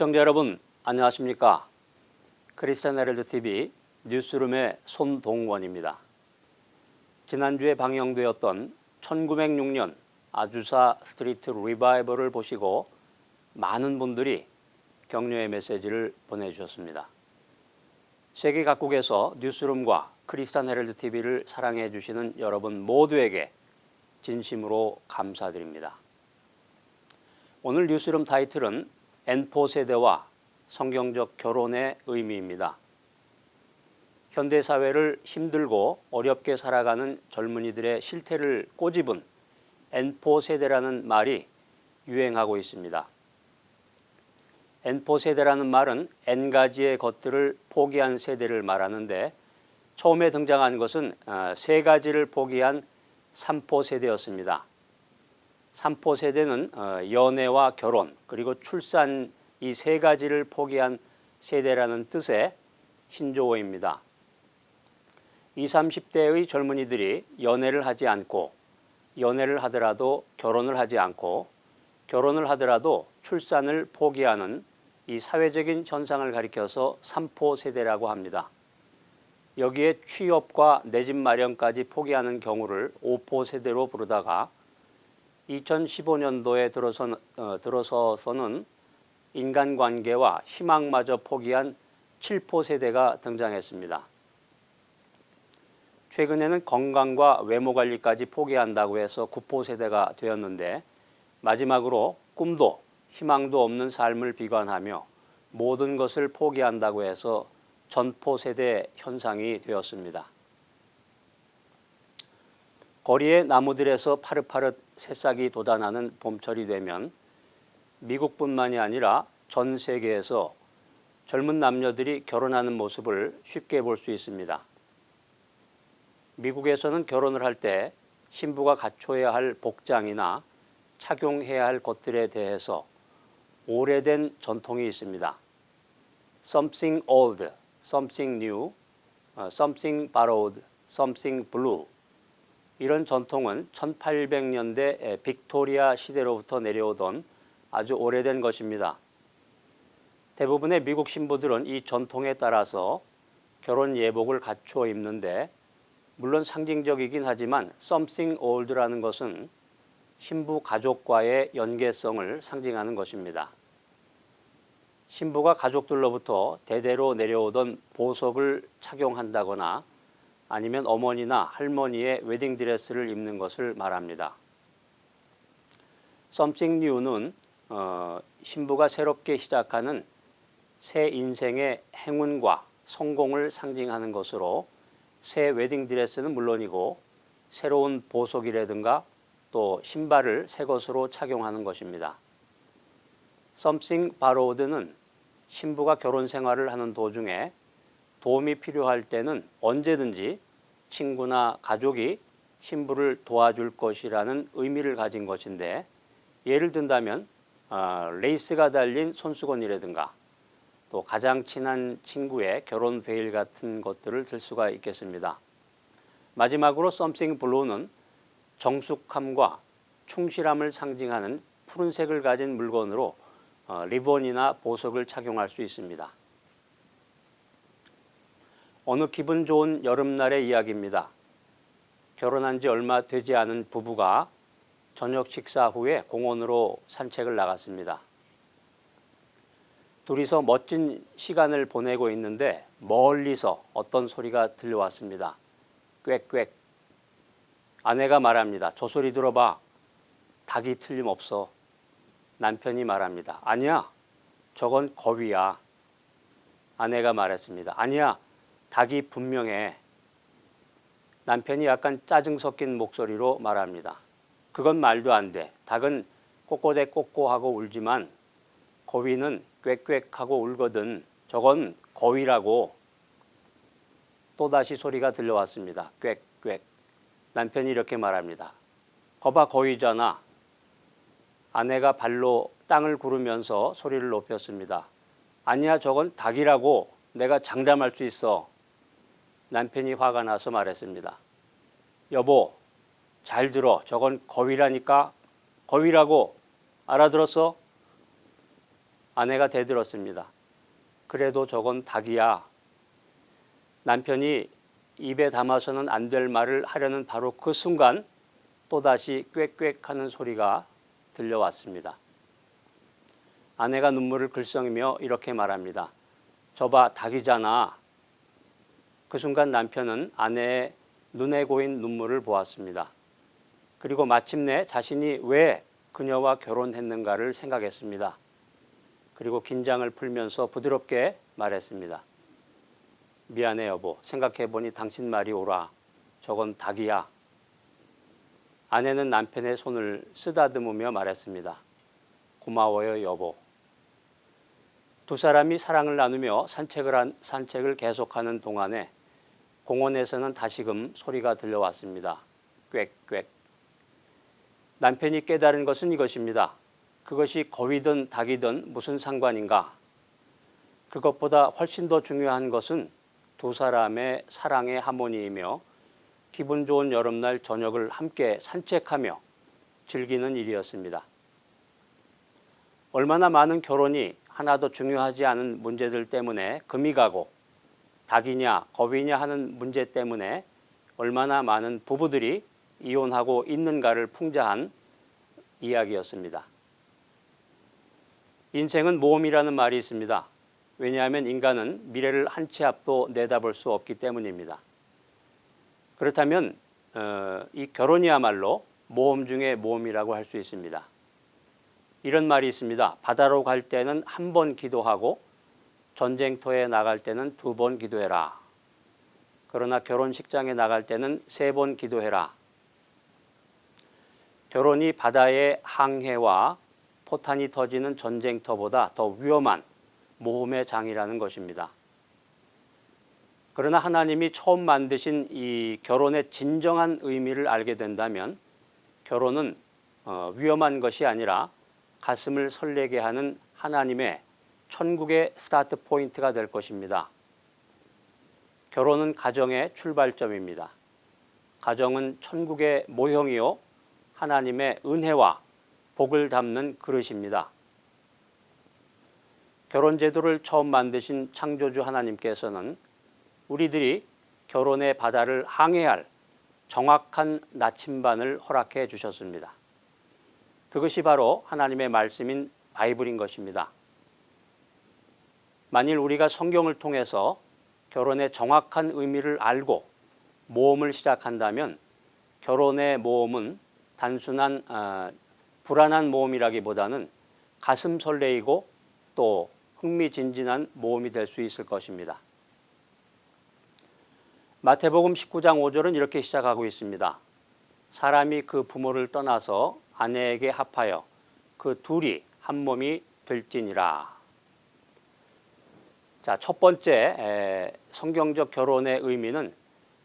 시청자 여러분 안녕하십니까? 크리스찬 헤럴드 TV 뉴스룸의 손동원입니다. 지난주에 방영되었던 1906년 아주사 스트리트 리바이벌을 보시고 많은 분들이 격려의 메시지를 보내주셨습니다. 세계 각국에서 뉴스룸과 크리스찬 헤럴드 TV를 사랑해 주시는 여러분 모두에게 진심으로 감사드립니다. 오늘 뉴스룸 타이틀은 N4 세대와 성경적 결혼의 의미입니다. 현대 사회를 힘들고 어렵게 살아가는 젊은이들의 실태를 꼬집은 N4 세대라는 말이 유행하고 있습니다. N4 세대라는 말은 N 가지의 것들을 포기한 세대를 말하는데 처음에 등장한 것은 아, 세 가지를 포기한 3포 세대였습니다. 3포 세대는 어, 연애와 결혼 그리고 출산 이 세 가지를 포기한 세대라는 뜻의 신조어입니다. 20, 30대의 젊은이들이 연애를 하지 않고 연애를 하더라도 결혼을 하지 않고 결혼을 하더라도 출산을 포기하는 이 사회적인 현상을 가리켜서 3포 세대라고 합니다. 여기에 취업과 내 집 마련까지 포기하는 경우를 5포 세대로 부르다가 2015년도에 들어서, 어, 들어서서는 인간관계와 희망마저 포기한 7포 세대가 등장했습니다. 최근에는 건강과 외모 관리까지 포기한다고 해서 9포 세대가 되었는데 마지막으로 꿈도 희망도 없는 삶을 비관하며 모든 것을 포기한다고 해서 전포 세대 현상이 되었습니다. 거리의 나무들에서 파릇파릇 새싹이 돋아나는 봄철이 되면 미국뿐만이 아니라 전 세계에서 젊은 남녀들이 결혼하는 모습을 쉽게 볼 수 있습니다. 미국에서는 결혼을 할 때 신부가 갖춰야 할 복장이나 착용해야 할 것들에 대해서 오래된 전통이 있습니다. Something old, something new, 어, something borrowed, something blue. 이런 전통은 1800년대 빅토리아 시대로부터 내려오던 아주 오래된 것입니다. 대부분의 미국 신부들은 이 전통에 따라서 결혼 예복을 갖추어 입는데 물론 상징적이긴 하지만 something old라는 것은 신부 가족과의 연계성을 상징하는 것입니다. 신부가 가족들로부터 대대로 내려오던 보석을 착용한다거나 아니면 어머니나 할머니의 웨딩 드레스를 입는 것을 말합니다. Something New는 어, 신부가 새롭게 시작하는 새 인생의 행운과 성공을 상징하는 것으로 새 웨딩 드레스는 물론이고 새로운 보석이라든가 또 신발을 새 것으로 착용하는 것입니다. Something borrowed는 신부가 결혼 생활을 하는 도중에 도움이 필요할 때는 언제든지 친구나 가족이 신부를 도와줄 것이라는 의미를 가진 것인데 예를 든다면 어, 레이스가 달린 손수건이라든가 또 가장 친한 친구의 결혼 베일 같은 것들을 들 수가 있겠습니다. 마지막으로 something blue는 정숙함과 충실함을 상징하는 푸른색을 가진 물건으로 어, 리본이나 보석을 착용할 수 있습니다. 어느 기분 좋은 여름날의 이야기입니다. 결혼한 지 얼마 되지 않은 부부가 저녁 식사 후에 공원으로 산책을 나갔습니다. 둘이서 멋진 시간을 보내고 있는데 멀리서 어떤 소리가 들려왔습니다. 꽥꽥. 아내가 말합니다. 저 소리 들어봐. 닭이 틀림없어. 남편이 말합니다. 아니야. 저건 거위야. 아내가 말했습니다. 아니야. 닭이 분명해. 남편이 약간 짜증 섞인 목소리로 말합니다. 그건 말도 안 돼. 닭은 꼬꼬대 꼬꼬하고 울지만 거위는 꽥꽥하고 울거든. 저건 거위라고. 또다시 소리가 들려왔습니다. 꽥꽥. 남편이 이렇게 말합니다. 거봐 거위잖아. 아내가 발로 땅을 구르면서 소리를 높였습니다. 아니야 저건 닭이라고 내가 장담할 수 있어. 남편이 화가 나서 말했습니다. 여보, 잘 들어. 저건 거위라니까. 거위라고. 알아들었어? 아내가 대들었습니다. 그래도 저건 닭이야. 남편이 입에 담아서는 안 될 말을 하려는 바로 그 순간 또다시 꽥꽥 하는 소리가 들려왔습니다. 아내가 눈물을 글썽이며 이렇게 말합니다. 저봐 닭이잖아. 그 순간 남편은 아내의 눈에 고인 눈물을 보았습니다. 그리고 마침내 자신이 왜 그녀와 결혼했는가를 생각했습니다. 그리고 긴장을 풀면서 부드럽게 말했습니다. 미안해 여보. 생각해보니 당신 말이 옳아. 저건 닭이야. 아내는 남편의 손을 쓰다듬으며 말했습니다. 고마워요 여보. 두 사람이 사랑을 나누며 산책을 한, 산책을 계속하는 동안에 공원에서는 다시금 소리가 들려왔습니다. 꽥꽥. 남편이 깨달은 것은 이것입니다. 그것이 거위든 닭이든 무슨 상관인가? 그것보다 훨씬 더 중요한 것은 두 사람의 사랑의 하모니이며 기분 좋은 여름날 저녁을 함께 산책하며 즐기는 일이었습니다. 얼마나 많은 결혼이 하나도 중요하지 않은 문제들 때문에 금이 가고 닭이냐 거위냐 하는 문제 때문에 얼마나 많은 부부들이 이혼하고 있는가를 풍자한 이야기였습니다. 인생은 모험이라는 말이 있습니다. 왜냐하면 인간은 미래를 한 치 앞도 내다볼 수 없기 때문입니다. 그렇다면 어, 이 결혼이야말로 모험 중의 모험이라고 할 수 있습니다. 이런 말이 있습니다. 바다로 갈 때는 한 번 기도하고 전쟁터에 나갈 때는 두 번 기도해라. 그러나 결혼식장에 나갈 때는 세 번 기도해라. 결혼이 바다의 항해와 포탄이 터지는 전쟁터보다 더 위험한 모험의 장이라는 것입니다. 그러나 하나님이 처음 만드신 이 결혼의 진정한 의미를 알게 된다면 결혼은 어, 위험한 것이 아니라 가슴을 설레게 하는 하나님의 천국의 스타트 포인트가 될 것입니다. 결혼은 가정의 출발점입니다. 가정은 천국의 모형이요 하나님의 은혜와 복을 담는 그릇입니다. 결혼 제도를 처음 만드신 창조주 하나님께서는 우리들이 결혼의 바다를 항해할 정확한 나침반을 허락해 주셨습니다. 그것이 바로 하나님의 말씀인 바이블인 것입니다. 만일 우리가 성경을 통해서 결혼의 정확한 의미를 알고 모험을 시작한다면 결혼의 모험은 단순한 어, 불안한 모험이라기보다는 가슴 설레이고 또 흥미진진한 모험이 될 수 있을 것입니다. 마태복음 19장 5절은 이렇게 시작하고 있습니다. 사람이 그 부모를 떠나서 아내에게 합하여 그 둘이 한 몸이 될지니라. 자, 첫 번째 에, 성경적 결혼의 의미는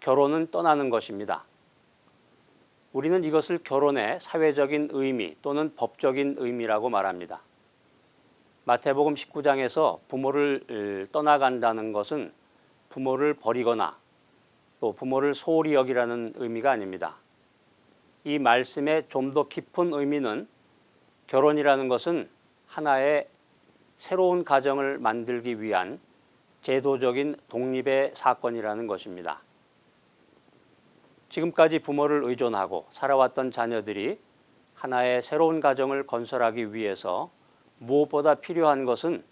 결혼은 떠나는 것입니다. 우리는 이것을 결혼의 사회적인 의미 또는 법적인 의미라고 말합니다. 마태복음 19장에서 부모를 떠나간다는 것은 부모를 버리거나 또 부모를 소홀히 여기라는 의미가 아닙니다. 이 말씀의 좀 더 깊은 의미는 결혼이라는 것은 하나의 새로운 가정을 만들기 위한 제도적인 독립의 사건이라는 것입니다. 지금까지 부모를 의존하고 살아왔던 자녀들이 하나의 새로운 가정을 건설하기 위해서 무엇보다 필요한 것은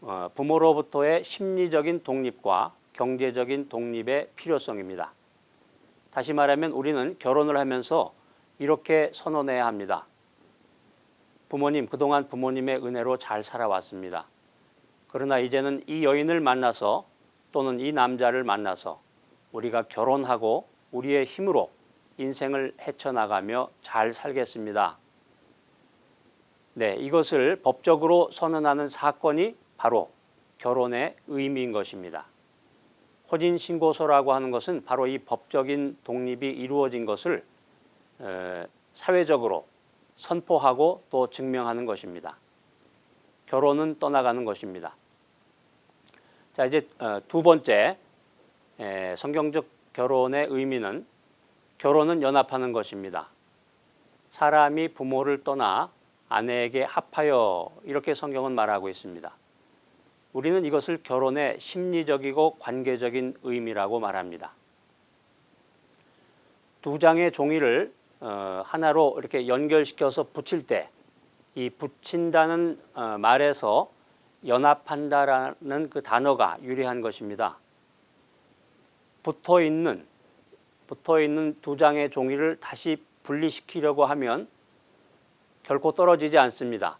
어, 부모로부터의 심리적인 독립과 경제적인 독립의 필요성입니다. 다시 말하면 우리는 결혼을 하면서 이렇게 선언해야 합니다. 부모님, 그동안 부모님의 은혜로 잘 살아왔습니다. 그러나 이제는 이 여인을 만나서 또는 이 남자를 만나서 우리가 결혼하고 우리의 힘으로 인생을 헤쳐나가며 잘 살겠습니다. 네, 이것을 법적으로 선언하는 사건이 바로 결혼의 의미인 것입니다. 혼인 신고서라고 하는 것은 바로 이 법적인 독립이 이루어진 것을 사회적으로 선포하고 또 증명하는 것입니다. 결혼은 떠나가는 것입니다. 자 이제 어, 두 번째 성경적 결혼의 의미는 결혼은 연합하는 것입니다. 사람이 부모를 떠나 아내에게 합하여 이렇게 성경은 말하고 있습니다. 우리는 이것을 결혼의 심리적이고 관계적인 의미라고 말합니다. 두 장의 종이를 어, 하나로 이렇게 연결시켜서 붙일 때 이 붙인다는 어, 말에서 연합한다라는 그 단어가 유리한 것입니다. 붙어 있는 붙어 있는 두 장의 종이를 다시 분리시키려고 하면 결코 떨어지지 않습니다.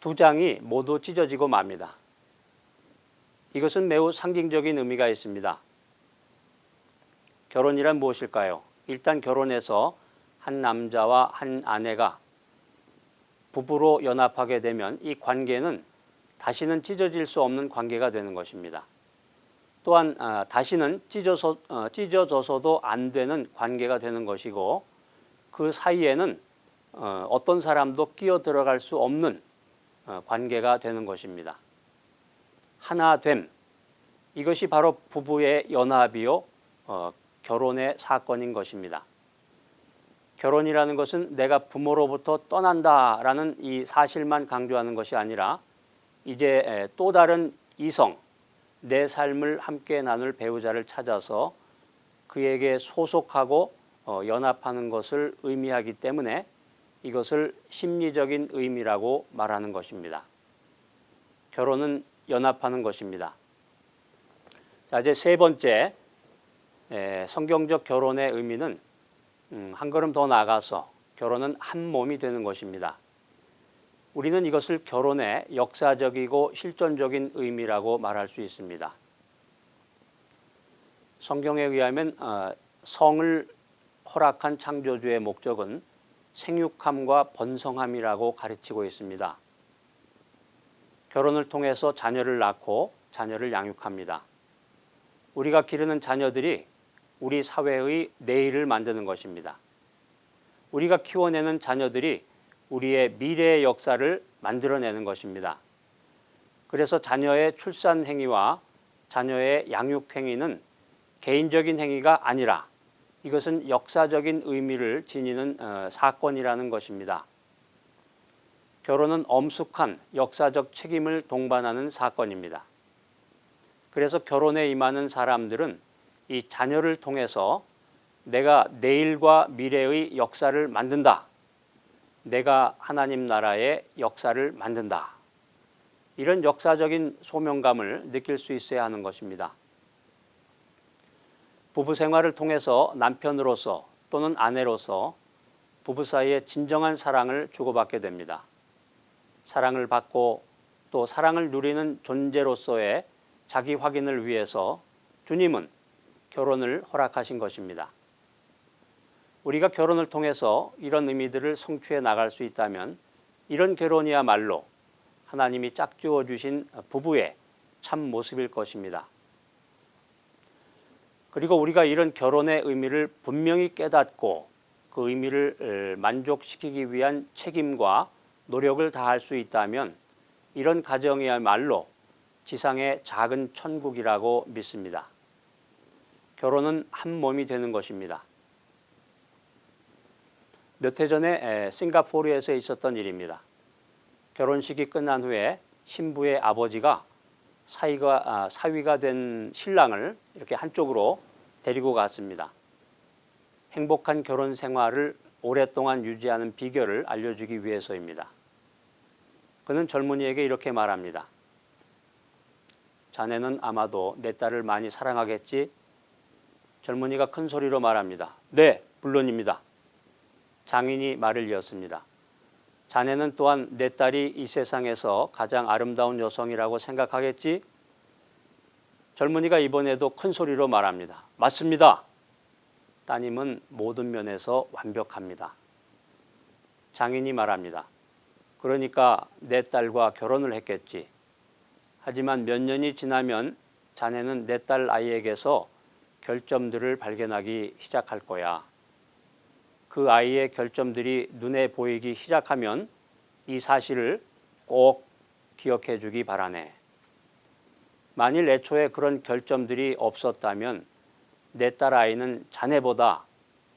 두 장이 모두 찢어지고 맙니다. 이것은 매우 상징적인 의미가 있습니다. 결혼이란 무엇일까요? 일단 결혼해서 한 남자와 한 아내가 부부로 연합하게 되면 이 관계는 다시는 찢어질 수 없는 관계가 되는 것입니다. 또한 아, 다시는 찢어서, 어, 찢어져서도 안 되는 관계가 되는 것이고 그 사이에는 어, 어떤 사람도 끼어 들어갈 수 없는 어, 관계가 되는 것입니다. 하나 됨 이것이 바로 부부의 연합이요 어, 결혼의 사건인 것입니다. 결혼이라는 것은 내가 부모로부터 떠난다라는 이 사실만 강조하는 것이 아니라 이제 에, 또 다른 이성 내 삶을 함께 나눌 배우자를 찾아서 그에게 소속하고 어, 연합하는 것을 의미하기 때문에 이것을 심리적인 의미라고 말하는 것입니다. 결혼은 연합하는 것입니다. 자, 이제 세 번째 에, 성경적 결혼의 의미는 음, 한 걸음 더 나아가서 결혼은 한 몸이 되는 것입니다. 우리는 이것을 결혼의 역사적이고 실존적인 의미라고 말할 수 있습니다. 성경에 의하면 어, 성을 허락한 창조주의 목적은 생육함과 번성함이라고 가르치고 있습니다. 결혼을 통해서 자녀를 낳고 자녀를 양육합니다. 우리가 기르는 자녀들이 우리 사회의 내일을 만드는 것입니다. 우리가 키워내는 자녀들이 우리의 미래의 역사를 만들어내는 것입니다. 그래서 자녀의 출산 행위와 자녀의 양육 행위는 개인적인 행위가 아니라 이것은 역사적인 의미를 지니는 어, 사건이라는 것입니다. 결혼은 엄숙한 역사적 책임을 동반하는 사건입니다. 그래서 결혼에 임하는 사람들은 이 자녀를 통해서 내가 내일과 미래의 역사를 만든다. 내가 하나님 나라의 역사를 만든다. 이런 역사적인 소명감을 느낄 수 있어야 하는 것입니다. 부부 생활을 통해서 남편으로서 또는 아내로서 부부 사이에 진정한 사랑을 주고받게 됩니다. 사랑을 받고 또 사랑을 누리는 존재로서의 자기 확인을 위해서 주님은 결혼을 허락하신 것입니다. 우리가 결혼을 통해서 이런 의미들을 성취해 나갈 수 있다면 이런 결혼이야말로 하나님이 짝지어 주신 부부의 참 모습일 것입니다. 그리고 우리가 이런 결혼의 의미를 분명히 깨닫고 그 의미를 만족시키기 위한 책임과 노력을 다할 수 있다면 이런 가정이야말로 지상의 작은 천국이라고 믿습니다. 결혼은 한 몸이 되는 것입니다. 몇 해 전에 싱가포르에서 있었던 일입니다. 결혼식이 끝난 후에 신부의 아버지가 사위가, 아, 사위가 된 신랑을 이렇게 한쪽으로 데리고 갔습니다. 행복한 결혼 생활을 오랫동안 유지하는 비결을 알려주기 위해서입니다. 그는 젊은이에게 이렇게 말합니다. 자네는 아마도 내 딸을 많이 사랑하겠지? 젊은이가 큰 소리로 말합니다. 네, 물론입니다. 장인이 말을 이었습니다. 자네는 또한 내 딸이 이 세상에서 가장 아름다운 여성이라고 생각하겠지? 젊은이가 이번에도 큰 소리로 말합니다. 맞습니다. 따님은 모든 면에서 완벽합니다. 장인이 말합니다. 그러니까 내 딸과 결혼을 했겠지. 하지만 몇 년이 지나면 자네는 내 딸 아이에게서 결점들을 발견하기 시작할 거야. 그 아이의 결점들이 눈에 보이기 시작하면 이 사실을 꼭 기억해 주기 바라네. 만일 애초에 그런 결점들이 없었다면 내 딸 아이는 자네보다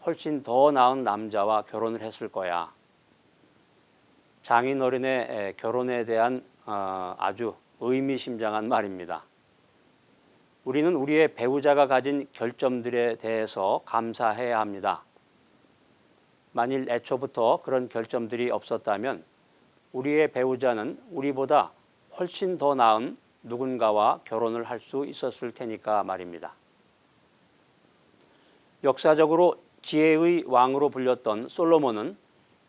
훨씬 더 나은 남자와 결혼을 했을 거야. 장인 어른의 에, 결혼에 대한 어, 아주 의미심장한 말입니다. 우리는 우리의 배우자가 가진 결점들에 대해서 감사해야 합니다. 만일 애초부터 그런 결점들이 없었다면 우리의 배우자는 우리보다 훨씬 더 나은 누군가와 결혼을 할 수 있었을 테니까 말입니다. 역사적으로 지혜의 왕으로 불렸던 솔로몬은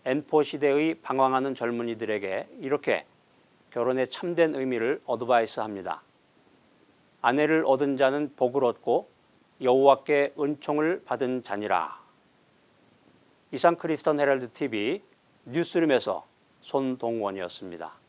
엔포 시대의 방황하는 젊은이들에게 이렇게 결혼의 참된 의미를 어드바이스 합니다. 아내를 얻은 자는 복을 얻고 여호와께 은총을 받은 자니라. 이상 크리스턴 헤럴드 TV 뉴스룸에서 손동원이었습니다.